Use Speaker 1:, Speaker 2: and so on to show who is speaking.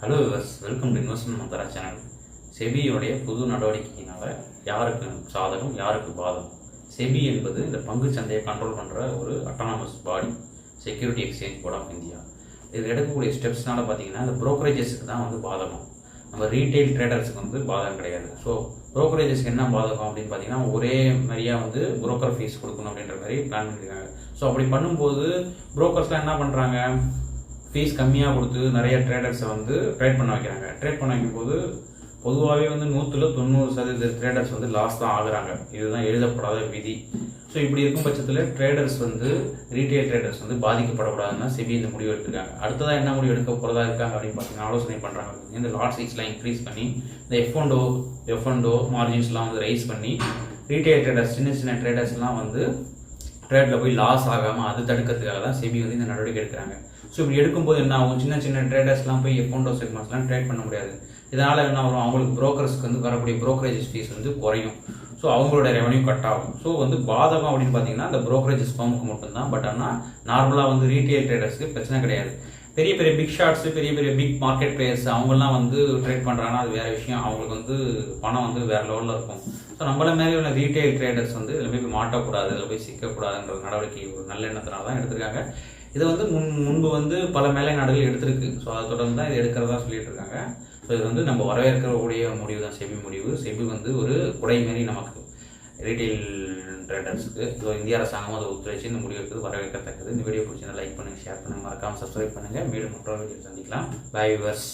Speaker 1: Hello viewers welcome to investment Mantra channel செபியோடைய புது நடவடிக்கையினால் யாருக்கு சாதகம் யாருக்கு பாதகம்? செபி என்பது இந்த பங்கு சந்தையை கண்ட்ரோல் பண்ணுற ஒரு autonomous body security exchange board of India இது எடுக்கக்கூடிய ஸ்டெப்ஸ்னால பார்த்தீங்கன்னா இந்த ப்ரோக்கரேஜஸ்க்கு தான் வந்து பாதகம். நம்ம ரீட்டைல் ட்ரேடர்ஸுக்கு வந்து பாதகம் கிடையாது. ஸோ ப்ரோக்கரேஜஸ்க்கு என்ன பாதகம் அப்படின்னு பார்த்தீங்கன்னா ஒரே மாதிரியா வந்து புரோக்கர் ஃபீஸ் கொடுக்கணும் அப்படின்ற மாதிரி பிளான் பண்ணியிருக்காங்க ஸோ அப்படி பண்ணும்போது புரோக்கர்ஸ்லாம் என்ன பண்ணுறாங்க ஃபீஸ் கம்மியாக கொடுத்து நிறைய ட்ரேடர்ஸை வந்து ட்ரேட் பண்ண வைக்கிறாங்க. ட்ரேட் பண்ண வைக்கும் போது பொதுவாகவே வந்து நூற்றுல தொண்ணூறு சதவீத ட்ரேடர்ஸ் வந்து லாஸ் தான் ஆகுறாங்க. இதுதான் எழுதப்படாத விதி. ஸோ இப்படி இருக்கும் பட்சத்தில் ட்ரேடர்ஸ் வந்து ரீட்டைல் ட்ரேடர்ஸ் வந்து பாதிக்கப்படக்கூடாதுன்னா செபி இந்த முடிவு எடுத்துருக்காங்க. அடுத்ததாக என்ன முடிவு எடுக்க போகிறதா இருக்காங்க அப்படின்னு பார்த்தீங்கன்னா ஆலோசனை பண்ணுறாங்க இந்த லாட் சைஸ்லாம் இன்க்ரீஸ் பண்ணி இந்த எஃப் ஒண்டோ எஃப் ஒண்டோ மார்ஜின்ஸ்லாம் வந்து ரைஸ் பண்ணி ரீட்டைல் ட்ரேடர்ஸ் சின்ன சின்ன ட்ரேடர்ஸ்லாம் வந்து ட்ரேடில் போய் லாஸ் ஆகாமல் அது தடுக்கிறதுக்காக தான் செபி வந்து இந்த நடவடிக்கை எடுக்கிறாங்க. ஸோ இப்படி எடுக்கும்போது என்ன ஆகும்? சின்ன சின்ன ட்ரேடர்ஸ்லாம் போய் அக்கௌண்டோ செக்மெண்ட்ஸ்லாம் ட்ரேட் பண்ண முடியாது. இதனால் என்ன வரும் அவங்களுக்கு புரோக்கர்ஸ்க்கு வந்து வரக்கூடிய புரோக்கரேஜ் ஃபீஸ் வந்து குறையும். ஸோ அவங்களோட ரெவன்யூ கட் ஆகும். ஸோ வந்து பாதகம் அப்படின்னு பார்த்தீங்கன்னா அந்த ப்ரோக்கரேஜஸ் ஃபார்முக்கு மட்டும்தான். பட் ஆனால் நார்மலாக வந்து ரீட்டைல் ட்ரேடர்ஸ்க்கு பிரச்சனை கிடையாது. பெரிய பெரிய பிக் ஷாட்ஸ் பெரிய பெரிய பிக் மார்க்கெட் பிளேயர்ஸ் அவங்கெல்லாம் வந்து ட்ரேட் பண்ணுறாங்கன்னா அது வேற விஷயம். அவங்களுக்கு வந்து பணம் வந்து வேற லெவலில் இருக்கும். ஸோ நம்மள மாதிரி உள்ள ரீட்டைல் ட்ரேடர்ஸ் வந்து இதில் போய் மாட்டக்கூடாது இதில் போய் சிக்கக்கூடாதுன்ற நடவடிக்கை ஒரு நல்ல எண்ணத்தினால தான் எடுத்திருக்காங்க. இது வந்து முன் முன்பு வந்து பல மேலை நாடுகள் எடுத்திருக்கு. ஸோ அதை தொடர்ந்து தான் இது எடுக்கிறதா சொல்லிட்டு இருக்காங்க. ஸோ இது வந்து நம்ம வரவேற்கக்கூடிய முடிவு தான் செபி முடிவு. செபி வந்து ஒரு குடை மாரி நமக்கு. ரீட்டைல் ட்ரேடர்ஸ்க்கு ஸோ இந்திய அரசாங்கம் அதை ஒத்துழைச்சு இந்த முடிவு வரவேற்கத்தக்கது. இந்த வீடியோ பிடிச்சிருந்தா லைக் பண்ணுங்கள் ஷேர் பண்ணுங்கள் மறக்காமல் சப்ஸ்கிரைப் பண்ணுங்கள் மீண்டும் மற்றொரு வீடியோ சந்திக்கலாம். By viewers